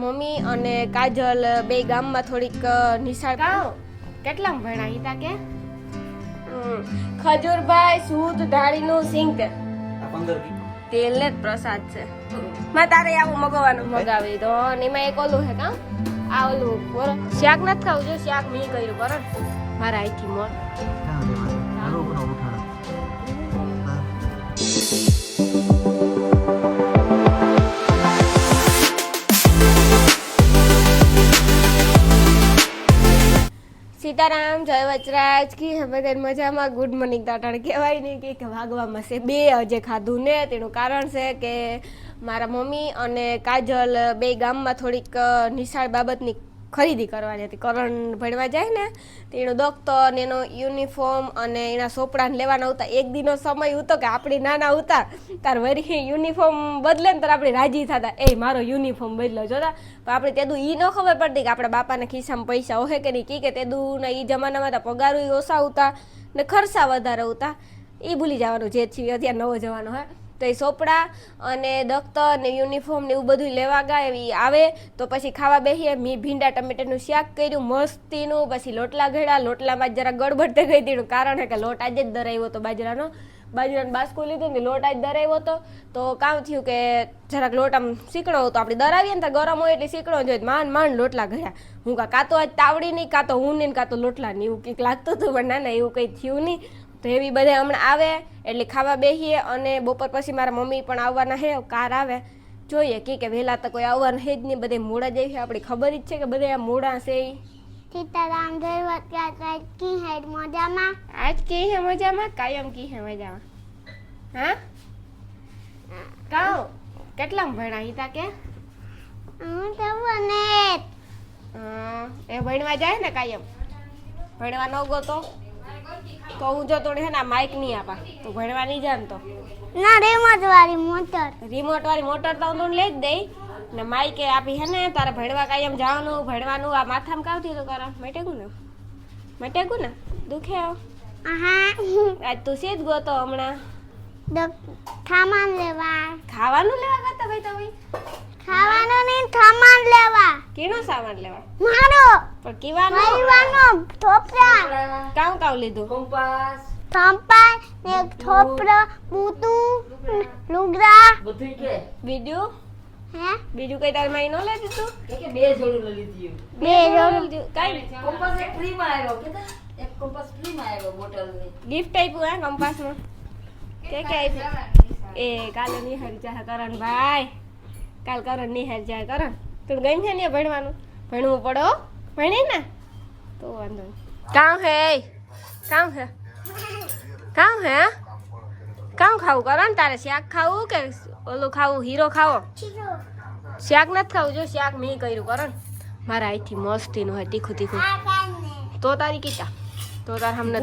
Mummy અને કાજલ બે ગામમાં થોડીક નિશાળ કેટલા ભણા હિતા કે? હમ. ખજૂરભાઈ સૂત ઢાળીનું સિંગ. તેલ આ તેલ ને જ પ્રસાદ છે. માં તારે આવું મગવાનું. મગાવી તો અને એમાં એક ઓલું છે કામ આ ઓલું બોલો શાક નથી ખાવું જો શાક મેં કર્યું. બરો મારા અહીંથી મોર. સીતારામ, જય વચરાજ, કી હવે મજામાં? ગુડ મોર્નિંગ તાટણ કહેવાય નહીં કે- વાગવામાં છે બે, હજે ખાધું ને, તેનું કારણ છે કે મારા મમ્મી અને કાજલ બે ગામમાં થોડીક નિશાળ બાબતની ખરીદી કરવાની હતી. કરણ ભણવા જાય ને તેનો દફતર ને એનો યુનિફોર્મ અને એના સોપડાને લેવાના હતા એક દિનો સમય હતો કે આપણે નાના હતા તાર વરી યુનિફોર્મ બદલે ને તાર આપણે રાજી થતા. એ મારો યુનિફોર્મ બદલો જોતા પણ આપણે તેદું એ ન ખબર પડતી કે આપણા બાપાના ખિસ્સામાં પૈસા હોય કે નહીં. કી કે તેદું ને એ જમાનામાં તો પગારો ઓછા હતા ને ખર્ચા વધારે હતા એ ભૂલી જવાનું જે છે અત્યારે નવો જવાનો હે તો એ સોપડા અને દખ્તર ને યુનિફોર્મ ને એવું બધું લેવા ગયા, એવી આવે. તો પછી ખાવા બેસીએ, મી ભીંડા ટમેટાનું શાક કર્યું, મસ્તીનું. પછી લોટલા ઘડ્યા, લોટલામાં જરા ગડબડ થઈ ગઈ તેનું કારણ કે લોટ આજે જ દરાવ્યો હતો બાજરાનો. બાજરાનો બાસ્કો લીધો ને લોટ આજ દરાવ્યો હતો. તો કામ થયું કે જરાક લોટ આમ શીકણો હતો. આપણે દરાવીએ ને તો ગરમ હોય એટલે શીકણો જોઈએ માંડ માંડ લોટલા ઘડ્યા. હું કા કાં તો આજ તાવડી નહીં, કાં તો હું નહીં કાં તો લોટલા નહીં એવું કંઈક લાગતું હતું, પણ ના ના, એવું કંઈ થયું નહીં. તો એવી બધા હમણાં આવે એટલે ખાવા બેસીએ અને બપોર પછી મારા મમ્મી પણ આવવાના હે કાર આવે. જોઈએ કે કે વહેલા તો કોઈ આવવાના હે જ નહીં બધે મોડા છે. આપણી ખબર જ છે કે બધે આ મોડા છે. સીતારામ જય વત્યાચાર કી હે મજામાં? આજ કી હે મજામાં કાયમ કી હે મજામાં. હા? કાઉ કેટલામ ભણા હિતા કે? હું તો બને એ ભણવા જાય ને કાયમ? ભણવા ન ગો તો હું જો તોડે હે ને માઇક નહીં આપા. તો ભણવા નહીં જાન તો. ના રિમોટ વાળી મોટર રિમોટ વાળી મોટર તો હું લઈ જ દઈ. ને માઈકે આપી હે ને તારે ભણવા કાંઈ એમ જવાનું ભણવાનું આ માથામાં કાવતી તો કરા મટેગું ને? મટેગું ને? દુખે આવ. આજ તું છે જ ગોતો હમણાં. સામાન લેવા. ખાવાનું લેવા કરતા ભાઈ તમે? ખાવાનું નહીં સામાન લેવા. કેનો સામાન લેવા? મારો. પણ કેવાનો. મારવાનો થોપરા. કામ કાવ લીધું? સંપા ને એક થોપરા બૂતું લુગડા. બધું કે? બીજું? હે? બીજું કઈ તારે માઈ ન લે દીધું કે બે જોડું લઈ લીધું બે જોડું કઈ કંપાસ એક ફ્રી માં આવ્યો કે એક કંપાસ ફ્રી માં આવ્યો બોટલની ગિફ્ટ આપ્યું હે કંપાસમાં. કે કે એ કાલે નિહાર ચાહે કરણ ભાઈ. કાલ કરણ નિહાર ચાહે કરણ. તું ગઈ છે ને ભણવાનું? ભણવું પડો ભણી ને? તો વાંધો કામ હે કામ હે. કામ હે કામ ખાવું કરણ તારે? શાક ખાવું કે ઓલું ખાવું? હીરો ખાવો? શાક નથી ખાવું? જો શાક મેં કર્યું કરણ મારા અહીંથી મસ્તીનું હોય તીખું તીખું. તો તારી કીતા તો તાર હમને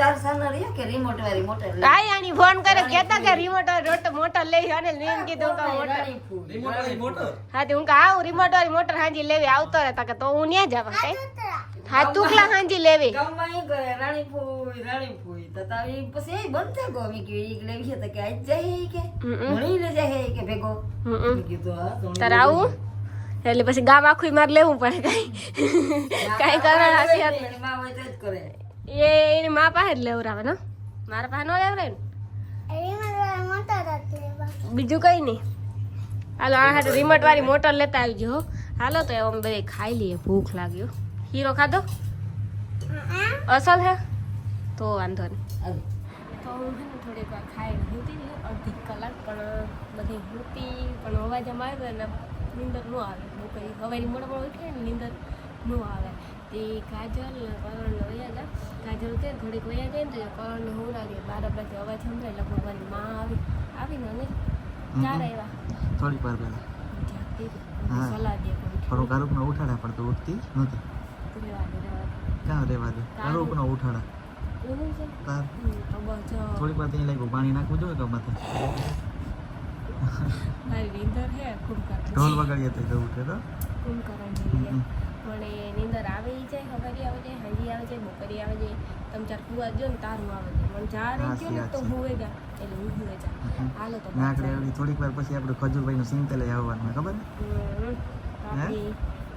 તાર સાના કે રિમોટ વાળી મોટર કાઈ આની ફોન કરે કેતા કે રિમોટ વાળી રોટ મોટર લઈ અને મેં કીધું કે મોટર. રિમોટ વાળી મોટર? હા તે હું કા આવું રિમોટ વાળી મોટર હાંજી લેવી આવતો રહેતા કે તો હું ન્યા જવા કઈ? હા તુકલા હાંજી લેવી. ગામમાં ઈ કરે રાણી ફૂઈ રાણી ફૂઈ તો તાવી પછી એ બંધ થઈ ગયો મેં કીધું લેવી છે તો કે આજ જાય કે ભણી લે જાય કે ભેગો. હમ કીધું હા તો આવું? એટલે પછી ગામ આખું મારે લેવું પડે કઈ. કઈ કરણ નથી હાથ. એની માં હોય તો જ કરે. એ એની મા પાસે જ લેવરાવે ને મારા પાસે ન લેવરાય ને. બીજું. કઈ નહીં હાલો આ હાટુ રિમોટ વાળી મોટર લેતા આવજો હો. હાલો તો એમ બધે ખાઈ લઈએ. ભૂખ લાગ્યો હીરો ખાધો? અસલ હે? તો વાંધો નહીં તો હું છે ને થોડીક વાર ખાઈ હતી અડધી કલાક પણ બધી હતી પણ અવાજ અમારે ને નીંદર ન આવે. બહુ કઈ હવારી મોડા ઉઠે ને નીંદર ન આવે. તે કાજલ ને કરણ ને વયા જા. કાજલ તે ઘડીક વયા જાય ને તો કરણ ને હોવડાવીએ બાર બાજુ અવાજ સંભળાય લગભગ મારી માં આવી આવીને અને ચાર આવ્યા. થોડીક વાર પહેલા. સલાહ દે થોડું કારુક ઉઠાડ્યા પણ તો ઉઠતી દે. ક્યાં રહેવા દે? કારુક ઉઠાડા. થોડીક વાર ત્યાં લાગ્યું પાણી નાખવું જોઈએ કે માથે મારી નીંદર હે ખૂબ ઢોલ વગાડીએ તો જવું છે તો? કુંભકરણ જેવી પણ એ નીંદર આવે જાય હવારી આવે જાય હાંજી આવે જાય બપોરી આવે જાય. તમે ચાર કુવા જો ને તારું આવે છે પણ જા રહી ગયો ને તો વાત છે. એટલે હું હુવે જા. હાલો તો ને આગળ એવડી થોડીક વાર પછી આપણે ખજૂરભાઈનું સિંગ તેલ આવવાનું ખબર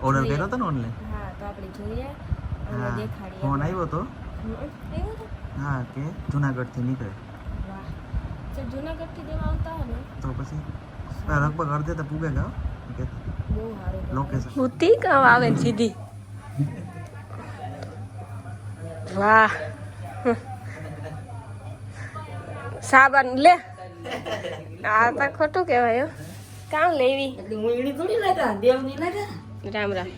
ઓર્ડર કર્યો હતો ને ઓનલાઈન હા તો આપણે જોઈએ. દેખાડીએ. ફોન આવ્યો તો? હા કે જુનાગઢથી નીકળે. વાહ પછી કે બહુ સારું લોકેશન ઉતી કામ આવે ને સીધી વાહ સાબન લે આ તો ખોટું કહેવાય. કામ લેવી એટલે હું ઈણી થોડી લાગ્યા દેવની લાગ્યા રામ રામ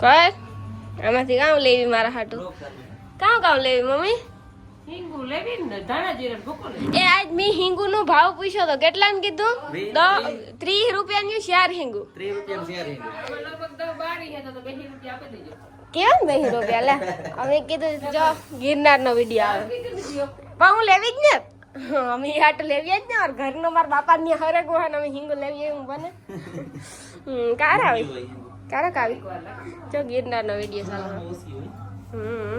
કર આમાંથી કામ લેવી મારા હાટું કામ કામ લેવી મમ્મી એ આજ મેં હિંગુ નો ભાવ પૂછ્યો તો કેટલા ને કીધું ત્રીસ રૂપિયા ની ચાર હિંગુ. રૂપિયા શેર કેમ બે રૂપિયા? લે અમે કીધું જો ગિરનાર નો વીડિયો આવે. પણ હું લેવી જ ને? અમે હાટ લેવી જ ને મારા ઘરનો મારા બાપા ની હરે ગોહાન અમે હિંગુ લેવી હું બને. હમ કાર આવી. કારક આવી. જો ગિરનાર નો વીડિયો ચાલુ. હમ.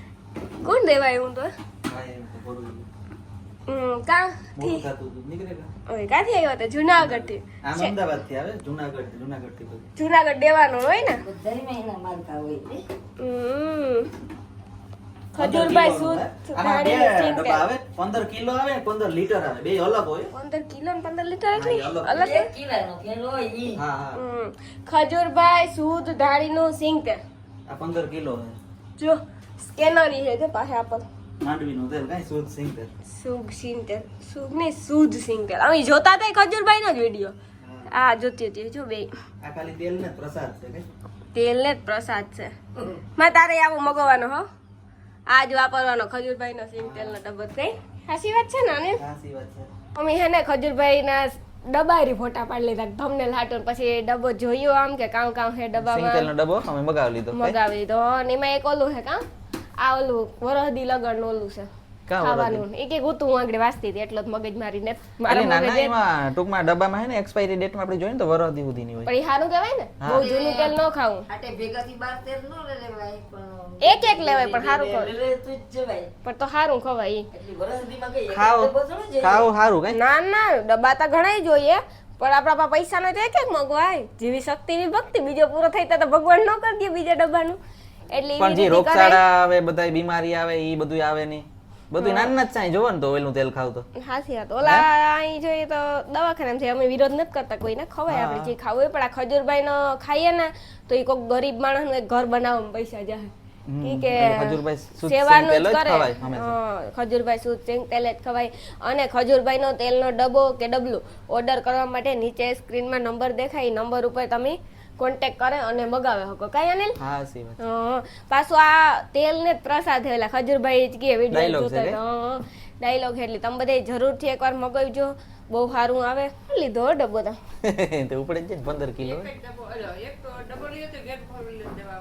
કોણ દેવાય હું તો? ક્યાંથી કા? થી ઓય આવ્યો તો? જુનાગઢથી અમદાવાદથી આવે? જુનાગઢ જુનાગઢથી જુનાગઢ દેવાનું હોય ને? બધામાં એના માલકા હોય ખજૂરભાઈ આમાં ડબ્બા આવે? પંદર કિલો આવે ને પંદર લીટર આવે? બે અલગ હોય? પંદર કિલો ને પંદર લીટર હા, અલગ. અલગ એક કિલાનો થેલો હોય ઈ. હા હા. હમ. ખજૂરભાઈ સૂદ ધાણીનું સિંગ આ પંદર કિલો જો સ્કેનરી છે તે પાસે આપણ. માંડવીનું તેલ કઈ શુદ્ધ સિંગ તેલ સુગ સિંગ તેલ સુગ ને શુદ્ધ સિંગ તેલ અમે જોતા હતા ખજૂરભાઈ નો જ વીડિયો. આ જોતી હતી જો બે. આ ખાલી તેલ ને પ્રસાદ છે કઈ? તેલ ને જ પ્રસાદ છે. માં તારે આવું મગવવાનો હો. આજ વાપરવાનો ખજૂરભાઈ નો સિંગ તેલ નો ડબ્બો કઈ સાચી વાત છે ને અનિલ? સાચી વાત છે. અમે હે ને ખજૂરભાઈ ના ડબ્બારી ફોટા પાડી લીધા તમને લાટો પછી ડબ્બો જોયો આમ કે કામ કામ હે ડબ્બામાં. નો ડબ્બો અમે મગાવી લીધો મગાવી લીધો. અને એમાં એક ઓલું છે કામ આ ઓલું વરહદી લગન ઓલું છે ખાવાનું. એક એક ઉતું આગળ વાંચતી હતી એટલો જ મગજ મારી ને અરે મારા મગજ એમાં ટૂંકમાં ડબ્બામાં હે ને એક્સપાયરી ડેટમાં આપણે જોઈએ ને તો વરદી સુધીની હોય. પણ એ સારું કહેવાય ને બહુ જૂનું તેલ ન ખાવું. હાટે ભેગાથી બાર તેલ નો લેવાય પણ એક એક લેવાય પણ સારું ખવાય. લે તો જ જવાય. પણ તો સારું ખવાય એટલી કઈ ખાવ ડબ્બો સારું કઈ? ના ના ડબ્બા તો ઘણાય જોઈએ પણ આપણા પા પૈસા નો તો એક એક મગવાય. જેવી શક્તિ એવી ભક્તિ બીજો પૂરો થઈ તો ભગવાન ન કરી દે બીજા ડબ્બાનું. એટલે પણ જે રોગચાળા આવે બધા બીમારી આવે એ બધું આવે નહીં. બધું નાના જ ચાઈ જોવો ને તો ઓઈલનું તેલ ખાવ તો. હાચી વાત. ઓલા અહીં જોઈએ તો દવાખાના છે અમે વિરોધ નથી કરતા કોઈને ખવાય આપણે જે ખાવું હોય પણ આ ખજૂરભાઈ નો ખાઈએ ને તો એ કોઈક ગરીબ માણસ એક ઘર બનાવવામાં પૈસા જાય. ખજૂરભાઈ શુદ્ધ સિંગ તેલ જ ખવાય તેલ જ અને ખજૂરભાઈ નો તેલનો ડબ્બો કે ડબલું ઓર્ડર કરવા માટે નીચે સ્ક્રીનમાં નંબર દેખાય નંબર ઉપર તમે કોન્ટેક્ટ કરે અને મગાવે હકો. કાંઈ અનિલ હા સી વાત. પાછું આ તેલ ને જ પ્રસાદ થયેલા ખજૂરભાઈ જ કે વિડિયો જોતા ડાયલોગ એટલે તમે બધે જરૂરથી એકવાર મગાવજો. બહુ સારું આવે. લીધો ડબ્બો તો. તે ઉપડે છે ને પંદર કિલો.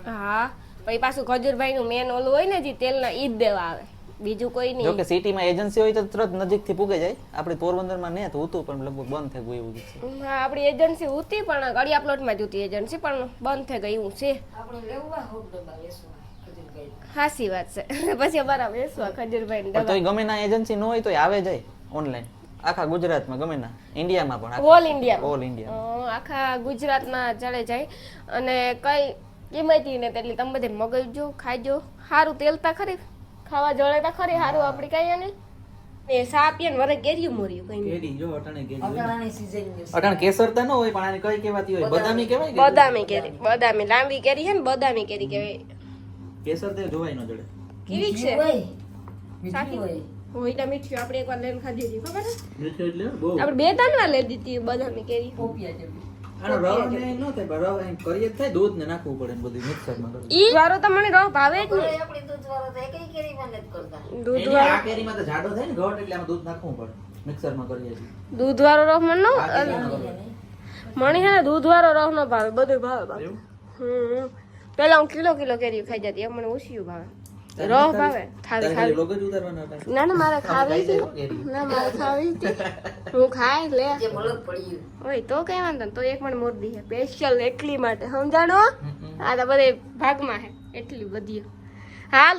હા. પછી પાછું ખજૂરભાઈ નું મેન ઓલું હોય ને જે તેલના ઈ જ દેવા આવે. બીજું કોઈ નહીં. કે સિટીમાં એજન્સી હોય તો તરત નજીકથી પૂગે જાય. આપણે પોરબંદરમાં ને તો હતું પણ લગભગ બંધ થઈ ગયું એવું છે. હા આપણી એજન્સી હતી પણ ગળિયા પ્લોટમાં જ હતી એજન્સી પણ બંધ થઈ ગયું છે. આપણે લેવા ડબ્બા લેશું હાસી વાત છે. પછી અમારા વેસવા ખજૂરભાઈ ને તો ગમે ના એજન્સી ન હોય તો આવે જાય ઓનલાઈન આખા ગુજરાતમાં ગમે ના. ઇન્ડિયામાં પણ ઓલ ઇન્ડિયા ઓલ ઇન્ડિયા આખા ગુજરાતમાં ચાલે જાય. અને કઈ કિંમતી ને તેટલી તમે બધે મગજજો ખાજો સારું તેલતા ખરી? ખાવા જોડે તો ખરી સારું આપડી કઈ ને એ સાપ પીએ ને વરે કેરીયું મોર્યું કઈ નહીં. કેરી જો અટાણે કેરી. અટાણાની અટાણ કેસરતા ન હોય પણ આને કઈ કહેવાતી હોય? બદામી. કહેવાય કે બદામી કેરી. બદામી. લાંબી કેરી છે ને બદામી કેરી કહેવાય. કેસર તો જોવાય ન જોડે. કેવી છે? હોય? મીઠી સાચી હોય. તો મીઠી આપણે એકવાર લઈને ખાધી હતી ખબર છે? મીઠું એટલે બહુ. આપણે બે ત્રણ વાર લઈ દીધી બદામી કેરી. પોપિયા જેવી. દૂધ ને નાખવું પડે ને બધું મિક્સરમાં કરવું ઈ? વારો તો મને રહો ભાવે જ ઘરે આપણી દૂધવાળો તો એકેય કેરીમાં નથી કરતા. નહીં દૂધ એની આ કેરીમાં તો જાડો થાય ને ઘટ એટલે આમાં દૂધ નાખવું પડે મિક્સરમાં કરીએ છીએ. દૂધ વાળો રફ મને. મણી હે દૂધ વાળો રફ નો ભાવે બધું ભાવે હમ પેલા હું કિલો કિલો કેરી ખાઈ જતી એમ મને ઓછિયું ભાવે. રસ ભાવે ખાવી ખાવી. ના ના મારે ખાવી છે ના મારે ખાવી છે હું ખાઈ લે. ઓય તો કઈ વાંધો નહીં, તો એક પણ મોરબી છે. સ્પેશિયલ એકલી માટે સમજાણો? આ તો બધે ભાગમાં છે એટલી બધી. હાલ.